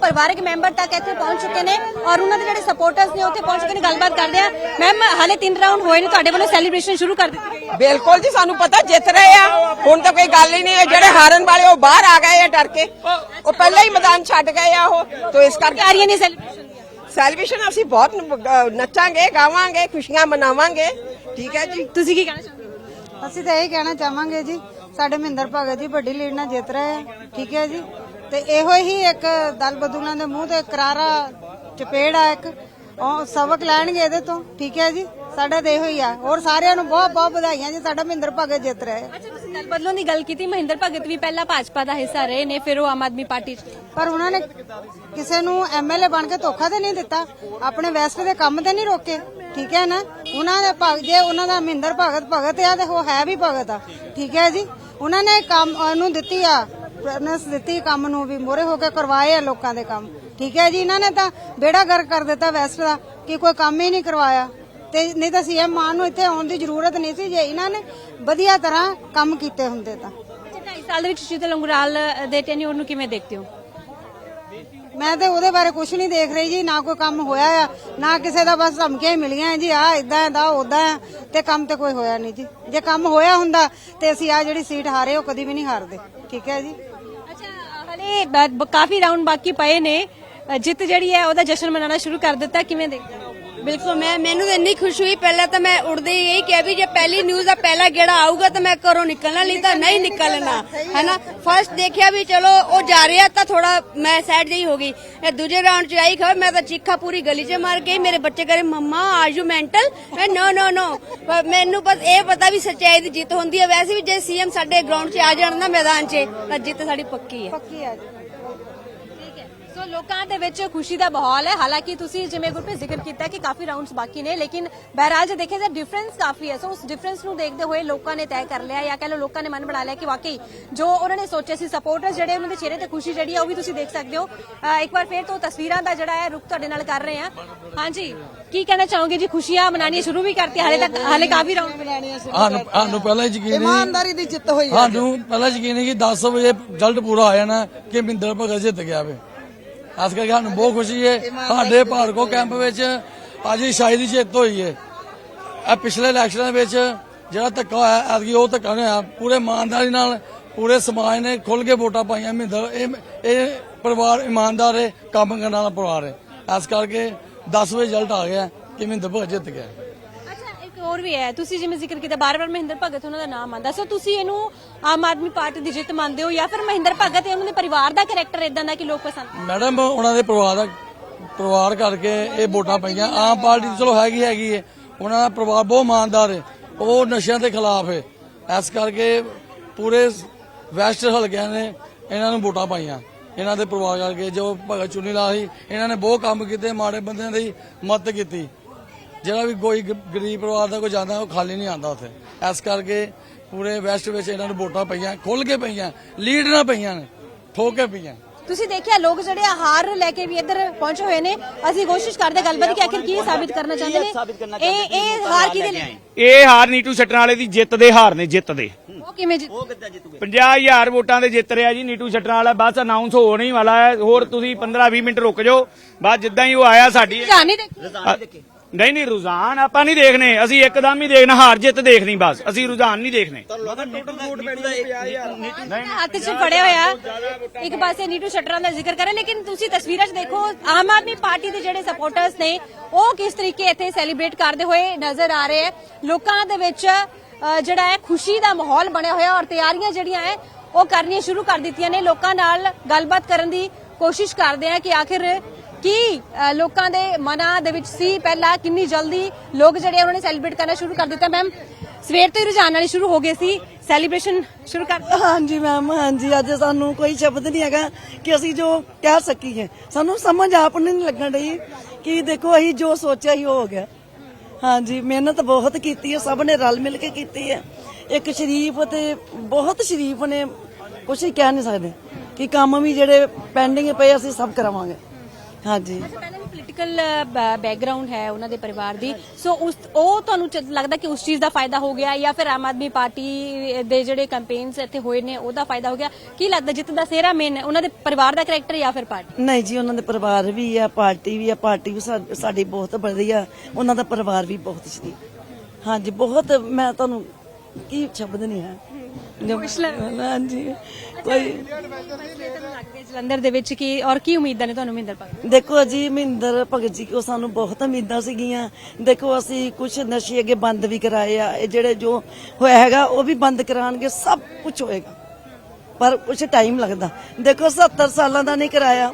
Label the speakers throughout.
Speaker 1: ਪਰਿਵਾਰਕ ਮੈਂਬਰ ਤੱਕ ਇੱਥੇ ਪਹੁੰਚ ਚੁੱਕੇ ਨੇ ਔਰ ਉਹਨਾਂ ਦੇ ਜਿਹੜੇ ਸਪੋਰਟਰਸ ਨੇ ਉੱਥੇ ਪਹੁੰਚ ਚੁੱਕੇ ਨੇ ਗੱਲਬਾਤ ਕਰਦੇ ਆ। ਮੈਮ ਹਾਲੇ ਤਿੰਨ ਰਾਉਂਡ ਹੋਏ ਨੇ ਤੁਹਾਡੇ ਵੱਲੋਂ ਸੈਲੀਬ੍ਰੇਸ਼ਨ ਸ਼ੁਰੂ ਕਰ ਦਿੱਤੀ ਗਈ
Speaker 2: ਬਿਲਕੁਲ ਜੀ ਸਾਨੂੰ ਪਤਾ ਜਿੱਤ ਰਹੇ ਆ। ਹੁਣ ਤਾਂ ਕੋਈ ਗੱਲ ਹੀ ਨਹੀਂ ਹੈ ਜਿਹੜੇ ਹਾਰਨ ਵਾਲੇ ਉਹ ਬਾਹਰ ਆ ਗਏ ਆ ਡਰ ਕੇ। ਉਹ ਪਹਿਲਾਂ ਹੀ ਮੈਦਾਨ ਛੱਡ ਗਏ ਆ ਉਹ। ਤੋਂ ਇਸ ਕਰਕੇ
Speaker 1: ਤਿਆਰੀਆਂ ਨੇ ਸੈਲੀਬ੍ਰੇਸ਼ਨ
Speaker 2: ਸੈਲੀਬ੍ਰੇਸ਼ਨ ਅਸੀਂ ਬਹੁਤ ਨੱਚਾਂਗੇ ਗਾਵਾਂਗੇ ਖੁਸ਼ੀਆਂ ਮਨਾਵਾਂਗੇ। ਠੀਕ ਹੈ ਜੀ।
Speaker 1: ਤੁਸੀਂ ਕੀ ਕਹਿਣਾ ਚਾਹੁੰਦੇ ਹੋ?
Speaker 3: ਅਸੀਂ ਤਾਂ ਇਹ ਕਹਿਣਾ ਚਾਹਾਂਗੇ ਜੀ ਸਾਡੇ ਮਹਿੰਦਰ ਭਗਤ ਜੀ ਵੱਡੀ ਲੀਡ ਨਾਲ ਜਿੱਤ ਰਹੇ ਆ। ਠੀਕ ਹੈ ਜੀ। ਤੇ ਇਹੋ ਹੀ ਇੱਕ ਦਲ ਬਦੂਲਾਂ ਦੇ ਮੂੰਹ ਤੇ ਕਰਾਰਾ ਚਪੇੜ ਆ ਇੱਕ। ਉਹ ਸਬਕ ਲੈਣਗੇ ਇਹਦੇ ਤੋਂ ਠੀਕ ਹੈ ਜੀ? ਸਾਡਾ ਤਾਂ ਇਹੋ ਹੀ ਆ। ਹੋਰ ਸਾਰਿਆਂ ਨੂੰ ਬਹੁਤ ਬਹੁਤ ਵਧਾਈਆਂ ਜੀ। ਸਾਡਾ ਮਹਿੰਦਰ ਭਗਤ ਜਿੱਤ ਰਿਹਾ ਹੈ।
Speaker 1: ਅੱਛਾ ਤੁਸੀਂ ਦਲ ਬਦਲੋਂ ਦੀ ਗੱਲ ਕੀਤੀ। ਮਹਿੰਦਰ ਭਗਤ ਵੀ ਪਹਿਲਾਂ ਭਾਜਪਾ ਦਾ ਹਿੱਸਾ ਰਹੇ ਨੇ ਫਿਰ ਉਹ ਆਮ ਆਦਮੀ ਪਾਰਟੀ ਚ
Speaker 3: ਪਰ ਉਹਨਾਂ ਨੇ ਕਿਸੇ ਨੂੰ ਐਮਐਲਏ ਬਣ ਕੇ ਧੋਖਾ ਤੇ ਨਹੀਂ ਦਿੱਤਾ। ਆਪਣੇ ਵੈਸਟ ਦੇ ਕੰਮ ਤੇ ਨਹੀਂ ਰੋਕੇ ਠੀਕ ਹੈ ਨਾ? ਉਹਨਾਂ ਦੇ ਭਗ ਜੇ ਉਹਨਾਂ ਦਾ ਮਹਿੰਦਰ ਭਗਤ ਭਗਤ ਆ ਤੇ ਉਹ ਹੈ ਵੀ ਭਗਤ ਆ ਠੀਕ ਹੈ ਜੀ? ਉਹਨਾਂ ਨੇ ਕੰਮ ਨੂੰ ਦਿੱਤੀ ਆ ਪ੍ਰੈਨਸ ਦਿੱਤੀ ਕੰਮ ਨੂੰ ਵੀ ਮੋਰੇ ਹੋ ਕੇ ਕਰਵਾਏ ਆ ਲੋਕਾਂ ਦੇ ਕੰਮ। ਠੀਕ ਹੈ ਜੀ? ਇਹਨਾਂ ਨੇ ਤਾਂ ਬੇੜਾ ਗਰ ਕਰ ਦਿੱਤਾ ਵੈਸਟ ਦਾ ਕਿ ਕੋਈ ਕੰਮ ਹੀ ਨਹੀਂ ਕਰਵਾਇਆ। ਤੇ ਨਹੀਂ ਤਾਂ ਸੀਐਮ ਮਾਨ ਨੂੰ ਇੱਥੇ ਆਉਣ ਦੀ ਜ਼ਰੂਰਤ ਨਹੀਂ ਸੀ ਜੇ ਇਹਨਾਂ ਨੇ ਵਧੀਆ ਤਰ੍ਹਾਂ ਕੰਮ ਕੀਤੇ ਹੁੰਦੇ ਤਾਂ।
Speaker 1: ਅੱਛਾ 2.5 ਸਾਲ ਦੇ ਵਿੱਚ ਸ਼ੀਤਲ ਅੰਗਰਾਲ ਦੇ ਟੈਨਿਓਰ ਨੂੰ ਕਿਵੇਂ ਦੇਖਦੇ ਹੋ?
Speaker 3: ਮੈਂ ਤੇ ਉਹਦੇ ਬਾਰੇ ਕੁਝ ਨਹੀਂ ਦੇਖ ਰਹੀ ਜੀ ਨਾ ਕੋਈ ਕੰਮ ਹੋਇਆ ਆ ਨਾ ਕਿਸੇ ਦਾ ਬਸ ਧਮਕੀਆਂ ਹੀ ਮਿਲੀਆਂ ਜੀ ਆ ਇਦਾਂ ਦਾ ਉਦਾਂ ਤੇ ਕੰਮ ਤੇ ਕੋਈ ਹੋਇਆ ਨਹੀਂ ਜੀ। ਜੇ ਕੰਮ ਹੋਇਆ ਹੁੰਦਾ ਤੇ ਅਸੀਂ ਆ ਜਿਹੜੀ ਸੀਟ ਹਾਰੇ ਉਹ ਕਦੀ ਵੀ ਨਹੀਂ ਹਾਰਦੇ। ਠੀਕ ਹੈ ਜੀ?
Speaker 1: ਹਲੇ ਬ- ਕਾਫੀ ਰਾਉਂਡ ਬਾਕੀ ਪਏ ਨੇ। ਅ, ਜਿੱਤ ਜਿਹੜੀ ਹੈ ਉਹਦਾ ਜਸ਼ਨ ਮਨਾਉਣਾ ਸ਼ੁਰੂ ਕਰ ਦਿੱਤਾ। ਕਿਵੇਂ ਦੇਖਦੇ ਹੋ?
Speaker 4: ਬਿਲਕੁਲ, ਮੈਂ, ਮੈਨੂੰ ਤਾਂ ਇੰਨੀ ਖੁਸ਼ੀ ਹੋਈ, ਪਹਿਲਾਂ ਤਾਂ ਮੈਂ ਉੜਦੇ ਹੀ ਇਹੀ ਕਿਹਾ ਵੀ ਜੇ ਪਹਿਲੀ ਨਿਊਜ਼ ਦਾ ਪਹਿਲਾ ਗੇੜਾ ਆਊਗਾ ਤਾਂ ਮੈਂ ਘਰੋਂ ਨਿਕਲਣਾ ਲਈ ਤਾਂ ਨਹੀਂ ਨਿਕਲਣਾ, ਹੈਨਾ? ਫਰਸਟ ਦੇਖਿਆ ਵੀ ਚਲੋ, ਉਹ ਜਾ ਰਿਹਾ ਤਾਂ ਥੋੜਾ ਮੈਂ ਸੈਡ ਜਿਹੀ ਹੋ ਗਈ। ਇਹ ਦੂਜੇ ਰਾਉਂਡ ਚ ਆਈ, ਖਬਰ, ਮੈਂ ਤਾਂ ਚੀਖਾ ਪੂਰੀ ਗਲੀ 'ਚ ਮਾਰ ਗਈ ਮੇਰੇ ਬੱਚੇ ਕਰੇ ਮੰਮਾ ਆਰ ਯੂ ਮੈਂਟਲ ਮੈਂ ਨੋ ਨੋ ਨੋ ਮੈਨੂੰ ਬਸ ਇਹ ਪਤਾ ਵੀ ਸੱਚਾਈ ਦੀ ਜਿੱਤ ਹੁੰਦੀ ਹੈ। ਵੈਸੇ ਵੀ ਜੇ ਸੀਐਮ ਸਾਡੇ ਗਰਾਊਂਡ 'ਚ ਆ ਜਾਣ ਨਾ ਮੈਦਾਨ 'ਚ, ਤਾਂ ਜਿੱਤ ਸਾਡੀ ਪੱਕੀ ਹੈ।
Speaker 3: ਪੱਕੀ ਆ ਜੀ।
Speaker 1: ਸੋ ਲੋਕਾਂ ਦੇ ਵਿੱਚ ਖੁਸ਼ੀ ਦਾ ਮਾਹੌਲ ਹੈ। ਹਾਲਾਂਕਿ ਤੁਸੀਂ ਜਿਵੇਂ ਗੁਰਪ੍ਰੀਤ ਜ਼ਿਕਰ ਕੀਤਾ ਕਿ ਕਾਫੀ ਰਾਉਂਡਸ ਬਾਕੀ ਨੇ ਲੇਕਿਨ ਬਹਰਾਲ ਜੇ ਦੇਖਿਆ ਜਾਏ ਡਿਫਰੈਂਸ ਕਾਫੀ ਹੈ। ਸੋ ਉਸ ਡਿਫਰੈਂਸ ਨੂੰ ਦੇਖਦੇ ਹੋਏ ਲੋਕਾਂ ਨੇ ਤੈਅ ਕਰ ਲਿਆ ਜਾਂ ਕਹ ਲਓ ਲੋਕਾਂ ਨੇ ਮਨ ਬਣਾ ਲਿਆ ਕਿ ਵਾਕਈ ਜੋ ਉਹਨਾਂ ਨੇ ਸੋਚਿਆ ਸੀ ਸਪੋਰਟਰਸ ਜਿਹੜੇ ਉਹਨਾਂ ਦੇ ਚਿਹਰੇ ਤੇ ਖੁਸ਼ੀ ਜਿਹੜੀ ਹੈ ਉਹ ਵੀ ਤੁਸੀਂ ਦੇਖ ਸਕਦੇ ਹੋ। ਇੱਕ ਵਾਰ ਫੇਰ ਤੋਂ ਤਸਵੀਰਾਂ ਦਾ ਜਿਹੜਾ ਹੈ ਰੁਕ ਤੁਹਾਡੇ ਨਾਲ ਕਰ ਰਹੇ ਹਾਂ। ਹਾਂਜੀ ਕੀ ਕਹਿਣਾ ਚਾਹੋਗੇ ਜੀ? ਖੁਸ਼ੀਆਂ ਮਨਾਉਣੀਆਂ ਸ਼ੁਰੂ ਵੀ ਕਰਤੀ ਹਾਲੇ ਤੱਕ ਹਾਲੇ ਕਾਫੀ ਰਾਉਂਡ ਬਣਾਣੇ
Speaker 5: ਸਾਨੂੰ ਸਾਨੂੰ ਪਹਿਲਾਂ ਹੀ ਯਕੀਨ
Speaker 3: ਇਮਾਨਦਾਰੀ ਦੀ ਜਿੱਤ ਹੋਈ
Speaker 5: ਸਾਨੂੰ ਪਹਿਲਾਂ ਯਕੀਨ ਸੀ ਕਿ 10 ਵਜੇ ਰਿਜ਼ਲਟ ਪੂਰਾ ਆ ਜਾਣਾ ਕਿ ਮਹਿੰਦਰ ਭਗਤ ਜਿੱਤ ਗਿਆ ਵੇ। ਇਸ ਕਰਕੇ ਸਾਨੂੰ ਬਹੁਤ ਖੁਸ਼ੀ ਹੈ। ਸਾਡੇ ਭਾਰਕੋ ਕੈਂਪ ਵਿੱਚ ਅੱਜ ਹੀ ਸ਼ਾਇਦ ਹੀ ਜਿੱਤ ਹੋਈ ਹੈ। ਇਹ ਪਿਛਲੇ ਇਲੈਕਸ਼ਨਾਂ ਵਿੱਚ ਜਿਹੜਾ ਧੱਕਾ ਹੋਇਆ, ਐਤਕੀ ਉਹ ਧੱਕਾ ਨਹੀਂ ਹੋਇਆ। ਪੂਰੇ ਇਮਾਨਦਾਰੀ ਨਾਲ ਪੂਰੇ ਸਮਾਜ ਨੇ ਖੁੱਲ ਕੇ ਵੋਟਾਂ ਪਾਈਆਂ ਮਹਿੰਦਰ। ਇਹ ਇਹ ਪਰਿਵਾਰ ਇਮਾਨਦਾਰ ਹੈ, ਕੰਮ ਕਰਨ ਵਾਲਾ ਪਰਿਵਾਰ ਹੈ। ਇਸ ਕਰਕੇ 10 ਵਜੇ ਰਿਜ਼ਲਟ ਆ ਗਿਆ ਕਿ ਮਹਿੰਦਰ ਭਗਤ ਜਿੱਤ ਗਿਆ।
Speaker 1: ਹੋਰ ਵੀ ਹੈ। ਤੁਸੀਂ ਜਿਵੇਂ ਜ਼ਿਕਰ ਕੀਤਾ ਬਾਰ-ਬਾਰ ਮਹਿੰਦਰ ਭਗਤ ਉਹਨਾਂ ਦਾ ਨਾਮ ਆਂਦਾ ਸੋ ਤੁਸੀਂ ਇਹਨੂੰ ਆਮ ਆਦਮੀ ਪਾਰਟੀ ਦੀ ਜਿੱਤ ਮੰਨਦੇ ਹੋ ਜਾਂ ਫਿਰ ਮਹਿੰਦਰ ਭਗਤ ਤੇ ਉਹਨਾਂ ਦੇ ਪਰਿਵਾਰ ਦਾ ਕੈਰੈਕਟਰ ਇਦਾਂ ਦਾ ਕਿ ਲੋਕ ਪਸੰਦ
Speaker 5: ਮੈਡਮ, ਉਹਨਾਂ ਦੇ ਪਰਿਵਾਰ ਦਾ ਪਰਿਵਾਰ ਕਰਕੇ ਇਹ ਵੋਟਾਂ ਪਈਆਂ। ਆਮ ਪਾਰਟੀ ਚਲੋ ਹੈਗੀ ਹੈਗੀ ਹੈ। ਉਹਨਾਂ ਦਾ ਪਰਿਵਾਰ ਬਹੁਤ ਇਮਾਨਦਾਰ ਹੈ। ਉਹ ਨਸ਼ਿਆਂ ਦੇ ਖਿਲਾਫ ਹੈ। ਇਸ ਕਰਕੇ ਪੂਰੇ ਵੈਸਟ ਹਲਕਿਆਂ ਨੇ, ਇਹਨਾਂ ਨੂੰ ਵੋਟਾਂ ਪਾਈਆਂ। ਇਹਨਾਂ ਦੇ ਪਰਿਵਾਰ ਕਰਕੇ ਜੋ ਭਗਤ ਚੁਨੀ ਲਾਲ ਸੀ ਇਹਨਾਂ ਨੇ ਬਹੁਤ ਕੰਮ ਕੀਤੇ, ਮਾੜੇ ਬੰਦਿਆਂ ਦੀ ਮਦਦ ਕੀਤੀ। ਜਿਹੜਾ ਵੀ ਕੋਈ ਗ- ਗਰੀਬ ਪਰਿਵਾਰ ਦਾ ਕੋਈ ਜਾਂਦਾ ਉਹ ਖਾਲੀ ਨਹੀਂ ਆਂਦਾ ਉੱਥੇ। ਇਸ ਕਰਕੇ ਪੂਰੇ ਵੈਸਟ ਵਿੱਚ ਇਹਨਾਂ ਨੂੰ ਵੋਟਾਂ ਪਈਆਂ ਖੁੱਲ ਕੇ ਪਈਆਂ ਲੀਡ ਨਾ ਪਈਆਂ ਨੇ ਠੋਕ ਕੇ ਪਈਆਂ।
Speaker 1: ਤੁਸੀਂ ਦੇਖਿਆ ਲੋਕ ਜਿਹੜੇ ਆ ਹਾਰ ਲੈ ਕੇ ਵੀ ਇੱਧਰ ਪਹੁੰਚੇ ਹੋਏ ਨੇ ਅਸੀਂ ਕੋਸ਼ਿਸ਼ ਕਰਦੇ ਗੱਲਬਾਤ ਕਿ ਆਖਿਰ ਕੀ ਸਾਬਿਤ ਕਰਨਾ ਚਾਹੁੰਦੇ ਨੇ। ਇਹ ਇਹ ਹਾਰ ਕਿਹਦੇ ਲਈ?
Speaker 6: ਇਹ ਹਾਰ ਨੀਟੂ ਛੱਟਣ ਵਾਲੇ ਦੀ ਜਿੱਤ ਦੇ ਹਾਰ ਨੇ ਜਿੱਤ ਦੇ।
Speaker 1: ਉਹ ਕਿਵੇਂ ਜਿੱਤ
Speaker 6: 50000 ਵੋਟਾਂ ਦੇ ਜਿੱਤ ਰਿਹਾ ਜੀ ਨੀਟੂ ਛੱਟਣ ਵਾਲਾ ਬਸ ਅਨਾਉਂਸ ਹੋਣ ਹੀ ਵਾਲਾ ਹੈ। ਹੋਰ ਤੁਸੀਂ 15-20 ਮਿੰਟ ਰੁਕ ਜਾਓ। ਬਸ ਜਿੱਦਾਂ ਹੀ ਉਹ ਆਇਆ ਸਾਡੀ
Speaker 1: ਜਾਨੀ ਦੇਖੀ।
Speaker 6: ਨਹੀਂ ਨਹੀਂ ਰੁਝਾਨ ਆਪਾਂ ਨਹੀਂ ਦੇਖਣੇ ਅਸੀਂ ਇੱਕਦਮ ਹੀ ਦੇਖਣਾ ਹਾਰ ਜਿੱਤ ਦੇਖਣੀ ਬਸ। ਅਸੀਂ ਰੁਝਾਨ ਨਹੀਂ ਦੇਖਣੇ
Speaker 1: ਹੱਥ 'ਚ ਫੜਿਆ ਹੋਇਆ। ਇੱਕ ਪਾਸੇ ਨੀਟੂ ਸ਼ਟਰਾਂ ਦਾ ਜ਼ਿਕਰ ਕਰੇ ਲੇਕਿਨ ਤੁਸੀਂ ਤਸਵੀਰਾਂ 'ਚ ਦੇਖੋ ਆਮ ਆਦਮੀ ਪਾਰਟੀ ਦੇ ਜਿਹੜੇ ਸਪੋਰਟਰਸ ਨੇ ਉਹ ਕਿਸ ਤਰੀਕੇ ਇੱਥੇ ਸੈਲੀਬ੍ਰੇਟ ਕਰਦੇ ਹੋਏ ਨਜ਼ਰ ਆ ਰਹੇ ਹੈ। ਲੋਕਾਂ ਦੇ ਵਿੱਚ ਜਿਹੜਾ ਹੈ ਖੁਸ਼ੀ ਦਾ ਮਾਹੌਲ ਬਣਿਆ ਹੋਇਆ ਔਰ ਤਿਆਰੀਆਂ ਜਿਹੜੀਆਂ ਹੈ ਉਹ ਕਰਨੀਆਂ ਸ਼ੁਰੂ ਕਰ ਦਿੱਤੀਆਂ ਨੇ। ਲੋਕਾਂ ਨਾਲ ਗੱਲਬਾਤ ਕਰਨ ਦੀ ਕੋਸ਼ਿਸ਼ ਕਰਦੇ ਆ ਕਿ ਆਖਿਰ ਕੀ ਲੋਕਾਂ ਦੇ ਮਨਾਂ ਦੇ ਵਿੱਚ ਸੀ ਪਹਿਲਾਂ ਕਿੰਨੀ ਜਲਦੀ ਲੋਕ ਜਿਹੜੇ ਉਹਨਾਂ ਨੇ ਸੈਲੀਬ੍ਰੇਟ ਕਰਨਾ ਸ਼ੁਰੂ ਕਰ ਦਿੱਤਾ। ਮੈਮ ਸਵੇਰ ਤੋਂ ਹੀ ਰੁਝਾਨ ਵਾਲੀ ਸ਼ੁਰੂ ਹੋ ਗਏ ਸੀ। ਸੈਲੀਬ੍ਰੇਸ਼ਨ ਸ਼ੁਰੂ ਕਰ
Speaker 7: ਹਾਂਜੀ ਮੈਮ ਹਾਂਜੀ, ਅੱਜ ਸਾਨੂੰ ਕੋਈ ਸ਼ਬਦ ਨਹੀਂ ਹੈਗਾ ਕਿ ਅਸੀਂ ਜੋ ਕਹਿ ਸਕੀਏ। ਸਾਨੂੰ ਸਮਝ ਆਪ ਨੂੰ ਨਹੀਂ ਲੱਗਣ ਰਹੀ ਕਿ ਦੇਖੋ, ਅਸੀਂ ਜੋ ਸੋਚਿਆ ਹੀ ਹੋ ਗਿਆ। ਹਾਂਜੀ, ਮਿਹਨਤ ਬਹੁਤ ਕੀਤੀ ਹੈ, ਸਭ ਨੇ ਰਲ ਮਿਲ ਕੇ ਕੀਤੀ ਹੈ। ਇੱਕ ਸ਼ਰੀਫ ਤੇ ਬਹੁਤ ਸ਼ਰੀਫ ਨੇ ਕੁਝ ਹੀ ਕਹਿ ਨਹੀਂ ਸਕਦੇ। ਕਿ ਕੰਮ ਵੀ ਜਿਹੜੇ ਪੈਂਡਿੰਗ ਪਏ, ਅਸੀਂ ਸਭ ਕਰਾਵਾਂਗੇ। ਹਾਂਜੀ।
Speaker 1: ਪਹਿਲਾਂ ਵੀ ਪੋਲੀਟੀਕਲ ਬੈਕਗ੍ਰਾਉਂਡ ਹੈ ਉਹਨਾਂ ਦੇ ਪਰਿਵਾਰ ਦੀ। ਸੋ ਉਸ ਉਹ ਤੁਹਾਨੂੰ ਚ- ਲੱਗਦਾ ਕਿ ਉਸ ਚੀਜ਼ ਦਾ ਫਾਇਦਾ ਹੋ ਗਿਆ ਜਾਂ ਫਿਰ ਆਮ ਆਦਮੀ ਪਾਰਟੀ ਦੇ ਜਿਹੜੇ ਕੈਂਪੇਨਸ ਇੱਥੇ ਹੋਏ ਨੇ ਉਹਦਾ ਫਾਇਦਾ ਹੋ ਗਿਆ। ਕੀ ਲੱਗਦਾ ਜਿੱਤ ਦਾ ਸਿਹਰਾ ਮੇਨ ਉਹਨਾਂ ਦੇ ਪਰਿਵਾਰ ਦਾ ਕੈਰੈਕਟਰ ਜਾਂ ਫਿਰ ਪਾਰਟੀ?
Speaker 7: ਨਹੀਂ ਜੀ ਉਹਨਾਂ ਦੇ ਪਰਿਵਾਰ ਵੀ ਆ ਪਾਰਟੀ ਵੀ ਆ ਪਾਰਟੀ ਵੀ ਸਾ- ਸਾਡੀ ਬਹੁਤ ਵਧੀਆ ਉਹਨਾਂ ਦਾ ਪਰਿਵਾਰ ਵੀ ਬਹੁਤ ਸੀ। ਹਾਂਜੀ ਬਹੁਤ ਮੈਂ ਤੁਹਾਨੂੰ ਕੀ ਸ਼ਬਦ ਨਹੀਂ ਹੈ। ਹਾਂਜੀ। ਕੋਈ
Speaker 1: ਜਲੰਧਰ ਦੇ ਵਿੱਚ ਕੀ ਔਰ ਕੀ ਉਮੀਦਾਂ ਨੇ ਤੁਹਾਨੂੰ ਮਹਿੰਦਰ ਭਗਤ
Speaker 7: ਦੇਖੋ ਜੀ ਮਹਿੰਦਰ ਭਗਤ ਜੀ ਕੋ ਸਾਨੂੰ ਬਹੁਤ ਉਮੀਦਾਂ ਸੀਗੀਆਂ। ਦੇਖੋ ਅਸੀਂ ਕੁਝ ਨਸ਼ੇ ਅੱਗੇ ਬੰਦ ਵੀ ਕਰਾਏ ਆ। ਇਹ ਜਿਹੜੇ ਜੋ ਹੋਇਆ ਹੈਗਾ ਉਹ ਵੀ ਬੰਦ ਕਰਾਣਗੇ ਸਭ ਕੁਝ ਹੋਏਗਾ। ਪਰ ਕੁਝ ਟਾਈਮ ਲੱਗਦਾ। ਦੇਖੋ 70 ਸਾਲਾਂ ਦਾ ਨਹੀਂ ਕਰਾਇਆ।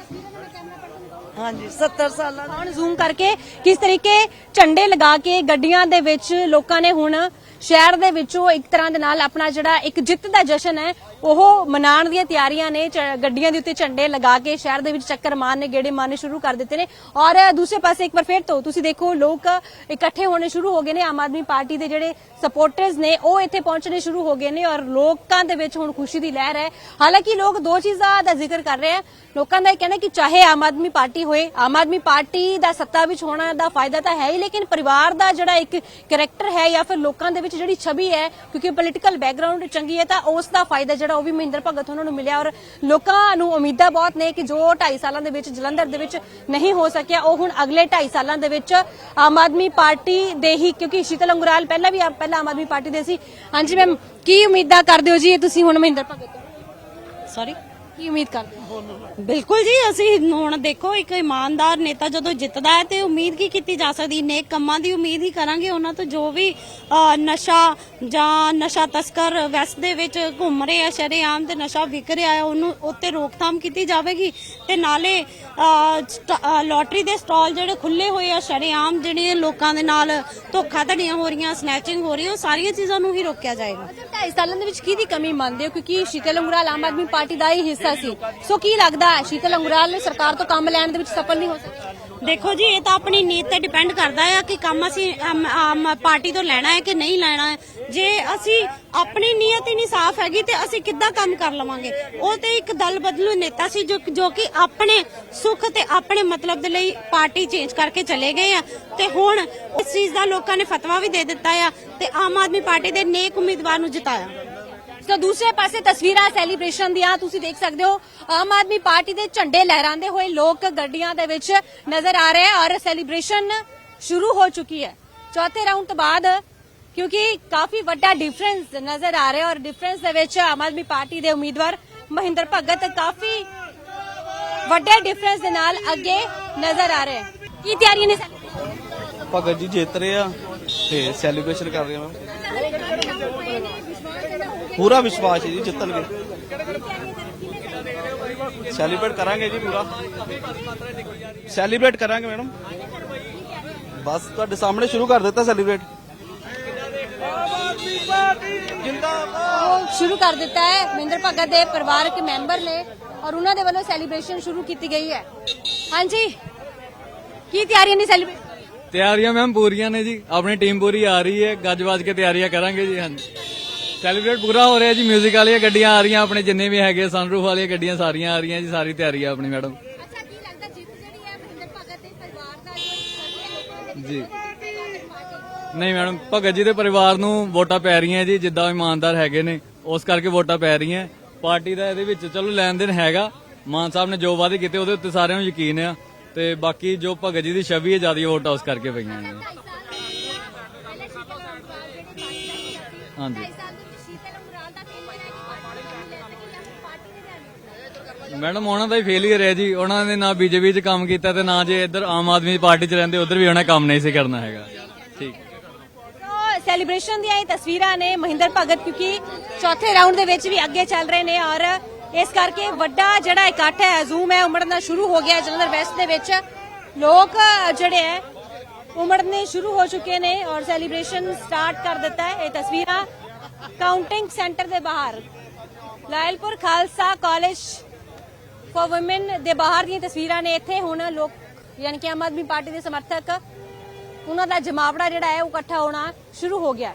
Speaker 7: ਹਾਂਜੀ 70 ਸਾਲਾਂ ਦਾ
Speaker 1: ਹੁਣ ਜ਼ੂਮ ਕਰਕੇ ਕਿਸ ਤਰੀਕੇ ਝੰਡੇ ਲਗਾ ਕੇ ਗੱਡੀਆਂ ਦੇ ਵਿੱਚ ਲੋਕਾਂ ਨੇ ਹੁਣ ਸ਼ਹਿਰ ਦੇ ਵਿੱਚੋਂ ਇੱਕ ਤਰ੍ਹਾਂ ਦੇ ਨਾਲ ਆਪਣਾ ਜਿਹੜਾ ਇੱਕ ਜਿੱਤ ਦਾ ਜਸ਼ਨ ਹੈ ਉਹ ਮਨਾਉਣ ਦੀਆਂ ਤਿਆਰੀਆਂ ਨੇ ਗੱਡੀਆਂ ਦੇ ਉੱਤੇ ਝੰਡੇ ਲਗਾ ਕੇ ਸ਼ਹਿਰ ਦੇ ਵਿੱਚ ਚੱਕਰ ਮਾਰਨੇ ਗੇੜੇ ਮਾਰਨੇ ਸ਼ੁਰੂ ਕਰ ਦਿੱਤੇ ਨੇ। ਔਰ ਦੂਸਰੇ ਪਾਸੇ ਇੱਕ ਵਾਰ ਫੇਰ ਤੋਂ ਤੁਸੀਂ ਦੇਖੋ, ਲੋਕ ਇਕੱਠੇ ਹੋਣੇ ਸ਼ੁਰੂ ਹੋ ਗਏ ਨੇ। ਆਮ ਆਦਮੀ ਪਾਰਟੀ ਦੇ ਜਿਹੜੇ ਸਪੋਰਟਰਸ ਨੇ, ਉਹ ਇੱਥੇ ਪਹੁੰਚਣੇ ਸ਼ੁਰੂ ਹੋ ਗਏ ਨੇ ਔਰ ਲੋਕਾਂ ਦੇ ਵਿੱਚ ਹੁਣ ਖੁਸ਼ੀ ਦੀ ਲਹਿਰ ਹੈ। ਹਾਲਾਂਕਿ ਲੋਕ ਦੋ ਚੀਜ਼ਾਂ ਦਾ ਜ਼ਿਕਰ ਕਰ ਰਹੇ ਆ। ਲੋਕਾਂ ਦਾ ਇਹ ਕਹਿਣਾ ਕਿ ਚਾਹੇ ਆਮ ਆਦਮੀ ਪਾਰਟੀ ਹੋਏ, ਆਮ ਆਦਮੀ ਪਾਰਟੀ ਦਾ ਸੱਤਾ ਵਿੱਚ ਹੋਣਾ ਦਾ ਫਾਇਦਾ ਤਾਂ ਹੈ ਹੀ, ਲੇਕਿਨ ਪਰਿਵਾਰ ਦਾ ਜਿਹੜਾ ਇੱਕ ਕੈਰੈਕਟਰ ਹੈ ਜਾਂ ਫਿਰ ਲੋਕਾਂ ਦੇ ਵਿੱਚ ਜਿਹੜੀ ਛਵੀ ਹੈ, ਕਿਉਂਕਿ ਪੋਲੀਟੀਕਲ ਬੈਕਗ੍ਰਾਉਂਡ ਚੰਗੀ ਹੈ, ਤਾਂ ਉਸ ਦਾ ਫਾਇਦਾ ਜਿਹੜਾ ਉਹ ਵੀ ਮਹਿੰਦਰ ਭਗਤ ਉਹਨਾਂ ਨੂੰ ਮਿਲਿਆ ਔਰ ਲੋਕਾਂ ਨੂੰ ਉਮੀਦਾਂ ਬਹੁਤ ਨੇ ਕਿ ਜੋ 2.5 ਸਾਲਾਂ ਦੇ ਵਿੱਚ ਜਲੰਧਰ ਦੇ ਵਿੱਚ ਨਹੀਂ ਹੋ ਸਕਿਆ ਉਹ ਹੁਣ ਅਗਲੇ 2.5 ਸਾਲਾਂ ਦੇ ਵਿੱਚ ਆਮ ਆਦਮੀ ਪਾਰਟੀ ਦੇ ਹੀ ਕਿਉਂਕਿ ਸ਼ੀਤਲ ਅੰਗੁਰਾਲ ਪਹਿਲਾਂ ਵੀ ਪਹਿਲਾਂ ਆਮ ਆਦਮੀ ਪਾਰਟੀ ਦੇ ਸੀ। ਹਾਂਜੀ ਮੈਮ ਕੀ ਉਮੀਦਾਂ ਕਰਦੇ ਹੋ ਜੀ ਇਹ ਤੁਸੀਂ ਹੁਣ ਮਹਿੰਦਰ ਭਗਤ ਤੋਂ
Speaker 8: ਸੌਰੀ
Speaker 1: ਕੀ ਉਮੀਦ ਕਰਦੇ ਹੋ?
Speaker 8: ਬਿਲਕੁਲ ਜੀ ਅਸੀਂ ਹੁਣ ਦੇਖੋ ਇੱਕ ਇਮਾਨਦਾਰ ਨੇਤਾ ਜਦੋਂ ਜਿੱਤਦਾ ਹੈ ਤੇ ਉਮੀਦ ਕੀ ਕੀਤੀ ਜਾ ਸਕਦੀ? ਨੇਕ ਕੰਮਾਂ ਦੀ ਉਮੀਦ ਹੀ ਕਰਾਂਗੇ। ਉਹਨਾਂ ਤੋਂ ਜੋ ਵੀ ਨਸ਼ਾ ਜਾਂ ਨਸ਼ਾ ਤਸਕਰ ਵੈਸਟ ਦੇ ਵਿੱਚ ਘੁੰਮ ਰਹੇ ਆ ਸ਼ਰੇਆਮ ਤੇ ਨਸ਼ਾ ਵਿਕ ਰਿਹਾ ਹੈ ਉਹਨੂੰ ਉੱਤੇ ਰੋਕਥਾਮ ਕੀਤੀ ਜਾਵੇਗੀ ਤੇ ਨਾਲੇ ਅ, ਸਟ- ਅ, ਲੋਟਰੀ ਦੇ ਸਟਾਲ ਜਿਹੜੇ ਖੁੱਲੇ ਹੋਏ ਆ ਸ਼ਰੇਆਮ ਜਿਹੜੇ ਲੋਕਾਂ ਦੇ ਨਾਲ ਧੋਖਾਧੜੀਆਂ ਹੋ ਰਹੀਆਂ ਸਨੈਚਿੰਗ ਹੋ ਰਹੀ ਹੈ ਉਹ ਸਾਰੀਆਂ ਚੀਜ਼ਾਂ ਨੂੰ ਹੀ ਰੋਕਿਆ ਜਾਏਗਾ।
Speaker 1: ਢਾਈ ਸਾਲਾਂ ਦੇ ਵਿੱਚ ਦੀ ਕਮੀ ਮੰਨਦੇ ਹੋ? ਕਿਉਂਕਿ ਸ਼ੀਤਲ ਅੰਗਰਾਲ ਆਮ ਆਦਮੀ ਪਾਰਟੀ ਦਾ ਹੀ ਹਿੱਸਾ ਸੀ। ਸੋ ਕੀ ਲੱਗਦਾ ਹੈ ਸ਼ੀਤਲ ਅੰਗੁਰਾਲ ਸਰਕਾਰ ਤੋਂ ਕੰਮ ਲੈਣ ਦੇ ਵਿੱਚ ਸਫਲ ਨਹੀਂ ਹੋ ਸਕੀ?
Speaker 8: ਦੇਖੋ ਜੀ, ਇਹ ਤਾਂ ਆਪਣੀ ਨੀਤ ਤੇ ਡਿਪੈਂਡ ਕਰਦਾ ਹੈ ਕਿ ਕੰਮ ਅਸੀਂ ਆਮ- ਪਾਰਟੀ ਤੋਂ ਲੈਣਾ ਹੈ ਕਿ ਨਹੀਂ ਲੈਣਾ ਹੈ। ਜੇ ਅਸੀਂ ਆਪਣੀ ਨੀਅਤ ਹੀ ਨਹੀਂ ਸਾਫ਼ ਹੈਗੀ ਤੇ ਅਸੀਂ ਕਿੱਦਾਂ ਕੰਮ ਕਰ ਲਵਾਂਗੇ? ਉਹ ਤੇ ਇੱਕ ਦਲ ਬਦਲੂ ਨੇਤਾ ਸੀ ਜੋ ਜੋ ਕਿ ਆਪਣੇ ਸੁੱਖ ਤੇ ਆਪਣੇ ਮਤਲਬ ਦੇ ਲਈ ਪਾਰਟੀ ਚੇਂਜ ਕਰਕੇ ਚਲੇ ਗਏ ਆ। ਤੇ ਹੁਣ ਇਸ ਚੀਜ਼ ਦਾ ਲੋਕਾਂ ਨੇ ਫਤਵਾ ਵੀ ਦੇ ਦਿੱਤਾ ਆ ਤੇ ਆਮ ਆਦਮੀ ਪਾਰਟੀ ਦੇ ਨੇਕ ਉਮੀਦਵਾਰ ਨੂੰ ਜਿਤਾਇਆ।
Speaker 1: ਸੋ ਦੂਸਰੇ ਪਾਸੇ ਤਸਵੀਰਾਂ ਸੈਲੀਬ੍ਰੇਸ਼ਨ ਦੀਆਂ ਤੁਸੀਂ ਦੇਖ ਸਕਦੇ ਹੋ। ਆਮ ਆਦਮੀ ਪਾਰਟੀ ਦੇ ਝੰਡੇ ਲਹਿਰਾਉਂਦੇ ਹੋਏ ਲੋਕ ਗੱਡੀਆਂ ਦੇ ਵਿੱਚ ਨਜ਼ਰ ਆ ਰਹੇ ਔਰ ਸੈਲੀਬ੍ਰੇਸ਼ਨ ਸ਼ੁਰੂ ਹੋ ਚੁੱਕੀ ਹੈ। ਚੌਥੇ ਰਾਊਂਡ ਤੋਂ ਬਾਅਦ ਕਿਉਂਕਿ ਕਾਫੀ ਵੱਡਾ ਡਿਫਰੈਂਸ ਨਜ਼ਰ ਆ ਰਿਹਾ ਔਰ ਡਿਫਰੈਂਸ ਦੇ ਵਿੱਚ ਆਮ ਆਦਮੀ ਪਾਰਟੀ ਦੇ ਉਮੀਦਵਾਰ ਮਹਿੰਦਰ ਭਗਤ ਕਾਫੀ ਵੱਡੇ ਡਿਫਰੈਂਸ ਦੇ ਨਾਲ ਅੱਗੇ ਨਜ਼ਰ ਆ ਰਹੇ। ਕੀ ਤਿਆਰੀਆਂ ਨੇ
Speaker 9: ਭਗਤ ਜੀ ਜਿੱਤ ਰਹੇ ਆ ਤੇ ਸੈਲੀਬ੍ਰੇਸ਼ਨ ਕਰ ਰਹੇ ਆ ਪੂਰਾ ਵਿਸ਼ਵਾਸ ਹੈ ਜੀ ਜਿੱਤਣਗੇ। ਸੈਲੀਬ੍ਰੇਟ ਕਰਾਂਗੇ ਜੀ ਪੂਰਾ। ਸੈਲੀਬ੍ਰੇਟ ਕਰਾਂਗੇ ਮੈਡਮ। ਬਸ ਤੁਹਾਡੇ ਸਾਹਮਣੇ ਸ਼ੁਰੂ ਕਰ ਦਿੱਤਾ ਸੈਲੀਬ੍ਰੇਟ
Speaker 1: ਸ਼ੁਰੂ ਕਰ ਦਿੱਤਾ ਹੈ। ਮਹਿੰਦਰ ਭਗਤ ਦੇ ਪਰਿਵਾਰਕ ਮੈਂਬਰ ਨੇ ਔਰ ਉਹਨਾਂ ਦੇ ਵੱਲੋਂ ਸੈਲੀਬ੍ਰੇਸ਼ਨ ਸ਼ੁਰੂ ਕੀਤੀ ਗਈ ਹੈ। ਹਾਂਜੀ। ਕੀ ਤਿਆਰੀਆਂ ਨੇ ਸੈਲੀਬ੍ਰੇਸ਼ਨ
Speaker 10: ਤਿਆਰੀਆਂ ਮੈਮ ਪੂਰੀਆਂ ਨੇ ਜੀ। ਆਪਣੀ ਟੀਮ ਪੂਰੀ ਆ ਰਹੀ ਹੈ। ਗੱਜ ਵੱਜ ਕੇ ਤਿਆਰੀਆਂ ਕਰਾਂਗੇ ਜੀ ਹਾਂਜੀ। ਸੈਲੀਬ੍ਰੇਟ ਪੂਰਾ ਹੋ ਰਿਹਾ ਜੀ 뮤직 ਵਾਲੀਆਂ ਗੱਡੀਆਂ ਆ ਰਹੀਆਂ ਆਪਣੇ ਜਿੰਨੇ ਵੀ ਹੈਗੇ ਸਨਰੂਫ ਵਾਲੀਆਂ ਗੱਡੀਆਂ ਸਾਰੀਆਂ ਆ ਰਹੀਆਂ ਜੀ ਸਾਰੀ ਤਿਆਰੀ ਆ ਆਪਣੀ ਮੈਡਮ
Speaker 1: ਅੱਛਾ ਕੀ ਲੱਗਦਾ ਜਿੱਤ ਜਿਹੜੀ ਹੈ ਮਹਿੰਦਰ ਭਗਤ ਦੇ ਪਰਿਵਾਰ ਦਾ
Speaker 10: ਜੀ। ਨਹੀਂ ਮੈਡਮ ਭਗਤ ਜੀ ਦੇ ਪਰਿਵਾਰ ਨੂੰ ਵੋਟਾਂ ਪੈ ਰਹੀਆਂ ਜੀ ਜਿੱਦਾਂ ਇਮਾਨਦਾਰ ਹੈਗੇ ਨੇ ਉਸ ਕਰਕੇ ਵੋਟਾਂ ਪੈ ਰਹੀਆਂ। ਪਾਰਟੀ ਦਾ ਇਹਦੇ ਵਿੱਚ ਚਲੋ ਲੈਣ ਦੇਣ ਹੈਗਾ ਮਾਨ ਸਾਹਿਬ ਨੇ ਜੋ ਵਾਅਦੇ ਕੀਤੇ ਉਹਦੇ ਉੱਤੇ ਸਾਰਿਆਂ ਨੂੰ ਯਕੀਨ ਆ ਤੇ ਬਾਕੀ ਜੋ ਭਗਤ ਜੀ ਦੀ ਛਵੀ ਹੈ ਜ਼ਿਆਦਾ ਵੋਟਾਂ ਉਸ ਕਰਕੇ ਪਈਆਂ ਨੇ। ਹਾਂਜੀ। ਮੈਡਮ, ਉਹਨਾਂ ਦਾ ਹੀ ਫੇਲਿਅਰ ਹੈ ਜੀ। ਉਹਨਾਂ ਨੇ ਨਾ ਬੀਜੇਪੀ 'ਚ ਕੰਮ ਕੀਤਾ ਤੇ ਨਾ ਜੇ ਇੱਧਰ ਆਮ ਆਦਮੀ ਪਾਰਟੀ 'ਚ ਰਹਿੰਦੇ, ਉਧਰ ਵੀ ਉਹਨਾਂ ਕੰਮ ਨਹੀਂ ਸੀ ਕਰਨਾ ਹੈਗਾ। ਠੀਕ।
Speaker 1: ਸੈਲੀਬ੍ਰੇਸ਼ਨ ਦੀਆਂ ਇਹ ਤਸਵੀਰਾਂ ਨੇ ਮਹਿੰਦਰ ਭਗਤ, ਕਿਉਂਕਿ ਚੌਥੇ ਰਾਊਂਡ ਦੇ ਵਿੱਚ ਵੀ ਅੱਗੇ ਚੱਲ ਰਹੇ ਨੇ ਔਰ ਇਸ ਕਰਕੇ ਵੱਡਾ ਜਿਹੜਾ ਇਕੱਠ ਹੈ, ਜ਼ੂਮ ਹੈ, ਉਮੜਨਾ ਸ਼ੁਰੂ ਹੋ ਗਿਆ ਜਲੰਧਰ ਵੈਸਟ ਦੇ ਵਿੱਚ। ਲੋਕ ਜਿਹੜੇ ਹੈ, ਉਮੜਨੇ ਸ਼ੁਰੂ ਹੋ ਚੁੱਕੇ ਨੇ ਔਰ ਸੈਲੀਬ੍ਰੇਸ਼ਨ ਸਟਾਰਟ ਕਰ ਦਿੱਤਾ ਹੈ ਇਹ ਤਸਵੀਰਾਂ। ਕਾਊਂਟਿੰਗ ਸੈਂਟਰ ਦੇ ਬਾਹਰ। Lyallpur Khalsa college for women ਦੇ ਬਾਹਰ ਦੀਆਂ ਤਸਵੀਰਾਂ ਨੇ ਇੱਥੇ ਹੁਣ ਲੋਕ, ਯਾਨੀ ਕਿ ਆਮ ਆਦਮੀ ਪਾਰਟੀ ਦੇ ਸਮਰਥਕ, ਉਹਨਾਂ ਦਾ ਜਮਾਵੜਾ ਜਿਹੜਾ ਹੈ ਉਹ ਇਕੱਠਾ ਹੋਣਾ ਸ਼ੁਰੂ ਹੋ ਗਿਆ